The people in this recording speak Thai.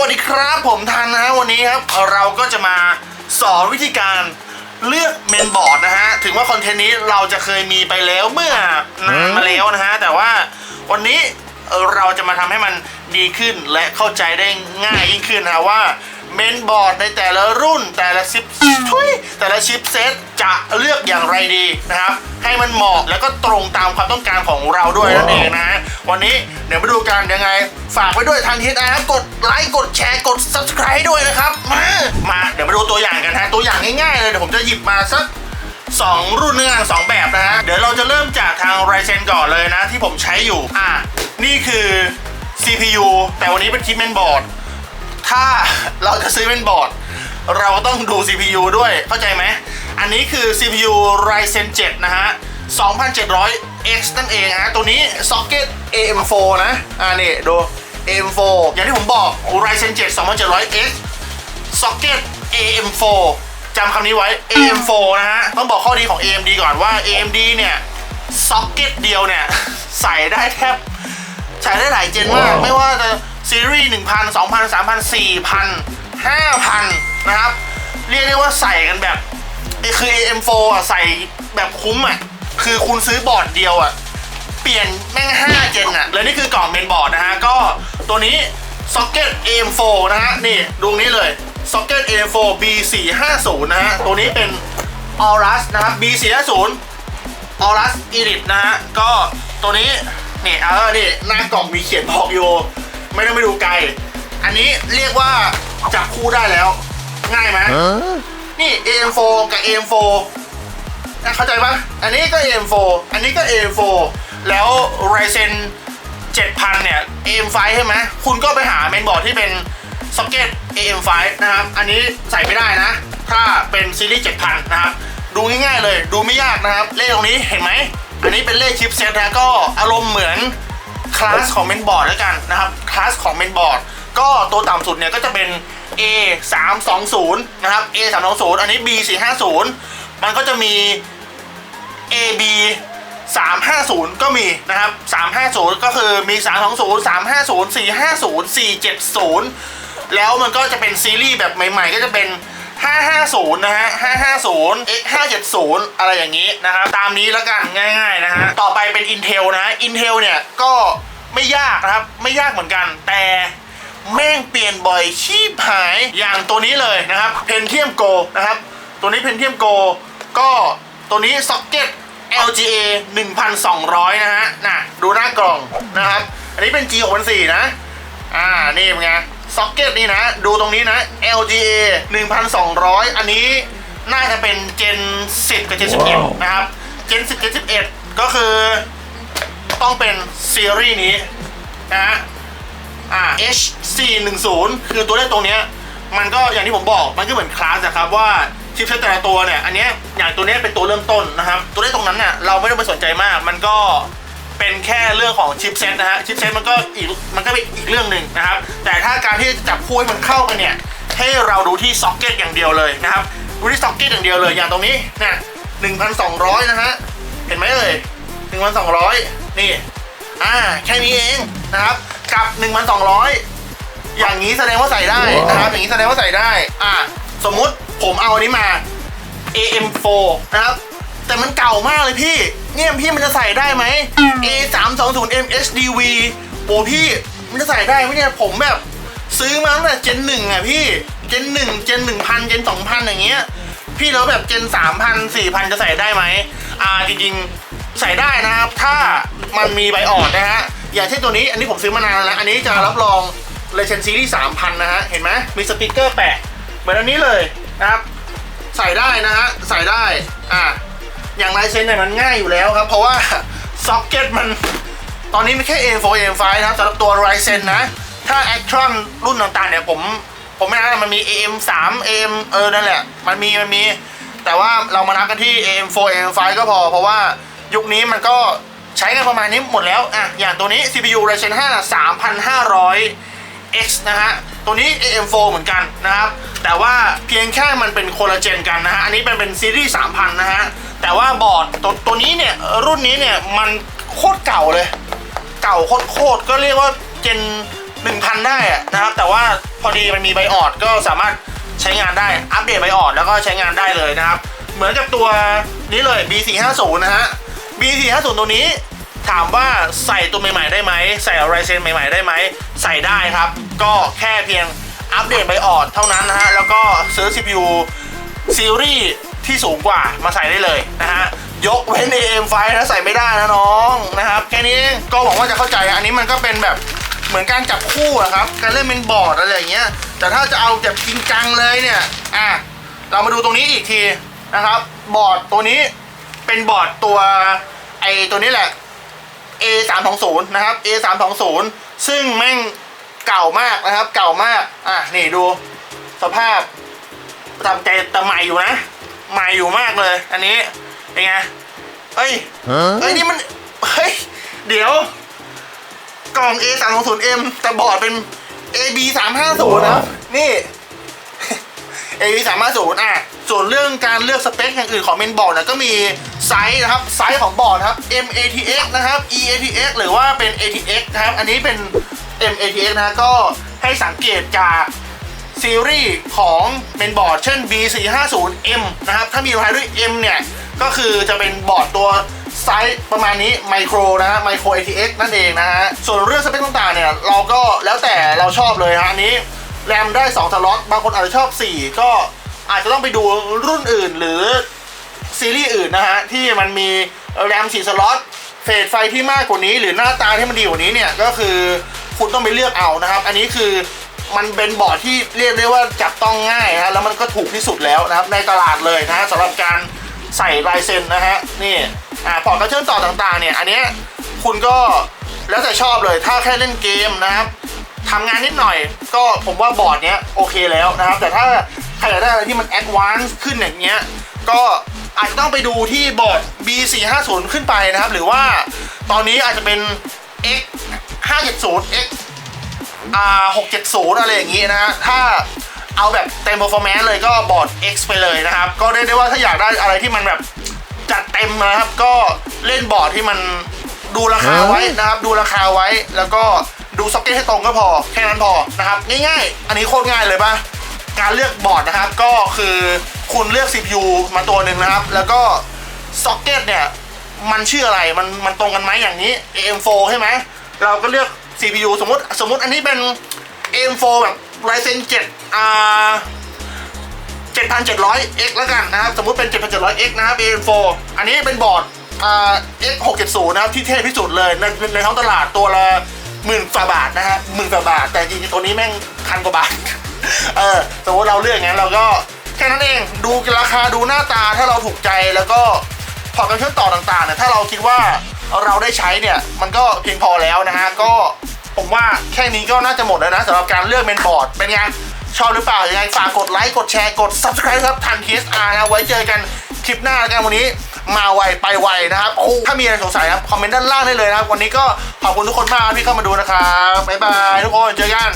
วัสดีครับผมทันนะฮะวันนี้ครับเราก็จะมาสอนวิธีการเลือกเมนบอร์ดนะฮะถึงว่าคอนเทนต์นี้เราจะเคยมีไปแล้วเมื่อนานมาแล้วนะฮะแต่ว่าวันนี้เราจะมาทำให้มันดีขึ้นและเข้าใจได้ง่ายยิ่งขึ้นนะฮะว่า เมนบอร์ดในแต่ละรุ่นแต่ละชิปทุยแต่ละชิปเซตจะเลือกอย่างไรดีนะครับ ให้มันเหมาะแล้วก็ตรงตามความต้องการของเราด้วยนั่นเองนะ วันนี้เดี๋ยวมาดูกันยังไง ฝากไว้ด้วยทางทีนะกดไลค์กดแชร์กด subscribe ด้วยนะครับมามาเดี๋ยวมาดูตัวอย่างกันฮะตัวอย่างง่ายๆเลยเดี๋ยวผมจะหยิบมาสักสองรุ่นเนื้องสองแบบนะฮะเดี๋ยวเราจะเริ่มจากทาง Ryzen ก่อนเลยนะ ที่ผมใช้อยู่อะนี่คือ CPU แต่วันนี้เป็นชิปเมนบอร์ด ถ้าเราจะซื้อเป็นบอร์ด เราต้องดู CPU ด้วย เข้าใจไหม อันนี้คือ CPU Ryzen 7 นะฮะ 2700X นั่นเองฮะ ตัวนี้ Socket AM4 นะ อ่านี่ดู AM4 อย่างที่ผมบอก Ryzen 7 2700X Socket AM4 จำคำนี้ไว้ AM4 นะฮะ ต้องบอกข้อดีของ AMD ก่อนว่า AMD เนี่ย Socket เดียวเนี่ย ใส่ได้แทบ ใช้ได้หลายเจนมาก ไม่ว่าจะ ซีรีส์1,000 2,000 3,000 4,000 5,000นะครับ เรียกได้ว่าใส่กันแบบไอคือ AM4 อะใส่แบบคุ้มอะ คือคุณซื้อบอร์ดเดียวอะ เปลี่ยนแม่ง5เจนอะ แล้วนี่คือกล่องเมนบอร์ดนะฮะ ก็ตัวนี้ Socket AM4 นะฮะ นี่ดวงนี้เลย Socket AM4 B450 นะฮะ ตัวนี้เป็น Aorus นะครับ B450 ออรัสอีริตนะฮะ ก็ตัวนี้นี่เออนี่หน้ากล่องมีเขียนบอกอยู่ ไม่ต้องไปดูไกล อันนี้เรียกว่าจับคู่ได้แล้ว ง่ายไหมนี่ AM4 กับ AM4 นะเข้าใจปะอันนี้ก็ AM4 อันนี้ก็ AM4 แล้ว Ryzen 7000 เนี่ย AM5 ใช่ไหมคุณก็ไปหาเมนบอร์ดที่เป็นซ็อกเก็ต AM5 นะครับ อันนี้ใส่ไม่ได้นะ ถ้าเป็นซีรีส์ 7000 นะครับ ดูง่ายๆเลย ดูไม่ยากนะครับ เลขตรงนี้เห็นไหม อันนี้เป็นเลขชิปเซตนะก็อารมณ์เหมือน คลาสของเมนบอร์ดแล้วกันนะครับคลาสของเมนบอร์ดก็ตัวต่ำสุดเนี่ยก็จะเป็น A 3 2 0นะครับ A 3 2 0อันนี้ B 4 5 0มันก็จะมี AB 350 ก็มีนะครับ 350 ก็คือมี 320 350 450 470 แล้วมันก็จะเป็นซีรีส์แบบใหม่ ๆ ก็จะเป็น 550 นะฮะ 550 X 570 อะไรอย่างนี้นะครับ ตามนี้แล้วกันง่าย ๆ นะฮะ ต่อไปเป็น Intel นะ Intel เนี่ย ก็ไม่ยากนะครับ ไม่ยากเหมือนกัน แต่แม่งเปลี่ยนบ่อยชีพหาย อย่างตัวนี้เลยนะครับ Pentium Go นะครับ ตัวนี้ Pentium Go ก็ตัวนี้ Socket LGA 1,200 นะฮะ น่ะ ดูหน้ากล่องนะครับ อันนี้เป็น G 6 0 0นะ อ่า นี่เป็นไง ซ็อกเก็ตนี่นะ ดูตรงนี้นะ LGA 1,200 อันนี้น่าจะเป็น Gen 10 กับ Gen 11 นะครับ Gen 10 Gen 11 ก็คือต้องเป็นซีรีส์นี้นะฮะอ่า H410 คือตัวเลขตรงเนี้ยมันก็อย่างที่ผมบอกมันก็เหมือนคลาสอะครับว่าชิปเซตแต่ละตัวเนี่ย อันเนี้ยอย่างตัวเนี้ยเป็นตัวเริ่มต้นนะครับ ตัวเลขตรงนั้นน่ะเราไม่ต้องไปสนใจมาก มันก็ เป็นแค่เรื่องของชิปเซตนะฮะชิปเซตมันก็อีกมันก็เป็นอีกเรื่องหนึ่งนะครับ แต่ถ้าการที่จะจับคู่ให้มันเข้ากันเนี่ย ให้เราดูที่ซ็อกเก็ตอย่างเดียวเลยนะครับดูที่ซ็อกเก็ตอย่างเดียวเลยอย่างตรงนี้นะ1,200นสองร้อยนะฮะเห็นไหมเอ่ย1,200นี่อ่าแค่นี้เองนะครับกับ1,200อย่างนี้แสดงว่าใส่ได้นะครับอย่างนี้แสดงว่าใส่ได้อ่าสมมุติผมเอาอันนี้มา AM4 นะครับ แต่มันเก่ามากเลยพี่ เนี่ยพี่มันจะใส่ได้ไหม A320 MHDV โอ้พี่มันจะใส่ได้ไหมเนี่ยผมแบบ ซื้อมาตั้งแต่เจนหนึ่งอะพี่ เจนหนึ่งเจนหนึ่งพันเจนสองพันอย่างเงี้ย พี่แล้วแบบเจนสามพันสี่พันจะใส่ได้ไหมอ่าจริงๆใส่ได้นะครับ ถ้ามันมีใบอ่อนนะฮะ อย่างเช่นตัวนี้อันนี้ผมซื้อมานานแล้วอันนี้จะรับรองเลเชนซีรีส์3,000นะฮะ เห็นไหมมีสปีกเกอร์แปะ เหมือนอันนี้เลยนะครับ ใส่ได้นะฮะ ใส่ได้ อ่า อย่างไรเซนเนี่ยมันง่ายอยู่แล้วครับ เพราะว่าซ็อกเก็ตมันตอนนี้ม่แค่ A4 AM5 นะครับสำหรับตัว Ryzen นะ ถ้า Actron รุ่นต่างๆเนี่ยผม ผมไม่นับนะมันมี AM3 AM เออนั่นแหละ มันมีมันมี แต่ว่าเรามานับกันที่ AM4 AM5 ก็พอ เพราะว่ายุคนี้มันก็ใช้กันประมาณนี้หมดแล้วอะอย่างตัวนี้ CPU Ryzen 5 3,500 X นะฮะ ตัวนี้ AM4 เหมือนกันนะครับ แต่ว่าเพียงแค่มันเป็นคนละเจนกันนะฮะ อันนี้เป็นเป็นซีรีส์3,000 นะฮะ แต่ว่าบอร์ดตัวตัวนี้เนี่ย รุ่นนี้เนี่ย มันโคตรเก่าเลย เก่าโคตรๆก็เรียกว่าเจน 1,000 ได้อะนะครับ แต่ว่าพอดีมันมีใบออดก็สามารถใช้งานได้ อัปเดตใบออดแล้วก็ใช้งานได้เลยนะครับ เหมือนกับตัวนี้เลย B450 นะฮะ B450 ตัวนี้ ถามว่าใส่ตัวใหม่ๆได้ไหม ใส่อะไรเซนใหม่ๆได้ไหม ใส่ได้ครับ ก็แค่เพียงอัปเดตใบออดเท่านั้นนะฮะ แล้วก็ซื้อ CPU ซีรีส์ที่สูงกว่ามาใส่ได้เลยนะฮะ ยกเว้น AM5 นะใส่ไม่ได้นะน้องนะครับ แค่นี้ก็หวังว่าจะเข้าใจอันนี้มันก็เป็นแบบเหมือนการจับคู่อะครับ การเล่นเป็นบอร์ดอะไรอย่างเงี้ย แต่ถ้าจะเอาแบบจริงจังเลยเนี่ย อะ เรามาดูตรงนี้อีกทีนะครับ บอร์ดตัวนี้เป็นบอร์ดตัวไอตัวนี้แหละ A 3 2 0นะครับ A 3 2 0ซึ่งแม่งเก่ามากนะครับ เก่ามาก อะ นี่ดู สภาพตามใจแต่ใหม่อยู่นะ ใหม่อยู่มากเลย อันนี้ เป็นไง เฮ้ย เฮ้ย นี่มัน เฮ้ย เดี๋ยว กล่อง A 3 2 0 M แต่บอร์ดเป็น A B 3 5 0นะครับนี่ A B 3 5 0อะ ส่วนเรื่องการเลือกสเปคอย่างอื่นของเมนบอร์ดนี่ยก็มีไซส์นะครับไซส์ของบอร์ดนะครับ M A T X นะครับ E A T X หรือว่าเป็น A T X นะครับอันนี้เป็น M A T X นะก็ให้สังเกตจากซีรีส์ของเมนบอร์ดเช่น B 4 5 0 M นะครับถ้ามีลายด้วย M เนี่ยก็คือจะเป็นบอร์ดตัวไซส์ประมาณนี้ไมโครนะฮะไมโคร ATX นั่นเองนะฮะส่วนเรื่องสเปคต่างๆเนี่ยเราก็แล้วแต่เราชอบเลยฮะอันนี้แรมได้2สล็อตบางคนอาจจะชอบ 4 ก็ อาจจะต้องไปดูรุ่นอื่นหรือซีรีส์อื่นนะฮะ ที่มันมีแรม4สล็อตเฟสไฟที่มากกว่านี้ หรือหน้าตาที่มันดีกว่านี้เนี่ยก็คือคุณต้องไปเลือกเอานะครับ อันนี้คือมันเป็นบอร์ดที่เรียกได้ว่าจับต้องง่ายนะฮะแล้วมันก็ถูกที่สุดแล้วนะครับ ในตลาดเลยนะฮะสำหรับการใส่ลายเซ็นนะฮะนี่อ่าพอร์ตกระเชื่อมต่อต่างๆเนี่ยอันนี้คุณก็แล้วแต่ชอบเลยถ้าแค่เล่นเกมนะครับทำงานนิดหน่อย ก็ผมว่าบอร์ดเนี้ยโอเคแล้วนะครับ แต่ถ้า ใครอยากได้อะไรที่มันแอดวานซ์ขึ้นอย่างเงี้ย ก็อาจจะต้องไปดูที่บอร์ด B450 ขึ้นไปนะครับ หรือว่าตอนนี้อาจจะเป็น X 570 X อ่า670อะไรอย่างงี้นะฮะถ้าเอาแบบเต็ม performance เลยก็บอร์ด X ไปเลยนะครับ ก็เรียกได้ว่าถ้าอยากได้อะไรที่มันแบบจัดเต็มนะครับ ก็เล่นบอร์ดที่มันดูราคาไว้นะครับ ดูราคาไว้แล้วก็ดูซ็อกเก็ตให้ตรงก็พอ แค่นั้นพอนะครับ ง่ายๆ อันนี้โคตรง่ายเลยปะ การเลือกบอร์ดนะครับ ก็คือคุณเลือก CPU มาตัวหนึ่งนะครับ แล้วก็ซ็อกเก็ตเนี่ย มันชื่ออะไรมันมันตรงกันไหมอย่างนี้ AM4 ใช่ไหมเราก็เลือก CPU สมมติสมมติอันนี้เป็น AM4 แบบ Ryzen 7อ่า 7,700X แล้วกันนะครับ สมมุติเป็น 7,700X นะครับ AM4 อันนี้เป็นบอร์ดอ่า X670 นะครับที่เทพที่สุดเลยในในท้องตลาดตัวละหมื่นฝ่าบาทนะฮะหมื่นฝ่าบาท แต่จริงๆตัวนี้แม่งพันกว่าบาท เออสมมติเราเลือกงั้นเราก็แค่นั้นเองดูราคาดูหน้าตาถ้าเราถูกใจแล้วก็พอร์ตการเชื่อมต่อต่างๆเนี่ยถ้าเราคิดว่าเราได้ใช้เนี่ยมันก็เพียงพอแล้วนะฮะก็ผมว่าแค่นี้ก็น่าจะหมดแล้วนะสำหรับการเลือกเมนบอร์ดเป็นไงชอบหรือเปล่ายังไงฝากกดไลค์กดแชร์กด subscribe ครับทาง KSR นะไว้เจอกันคลิปหน้าแล้วกันวันนี้มาไวไปไวนะครับถ้ามีอะไรสงสัยครับคอมเมนต์ด้านล่างได้เลยนะครับ วันนี้ก็ขอบคุณทุกคนมากที่เข้ามาดูนะครับบ๊ายบายทุกคนเจอกัน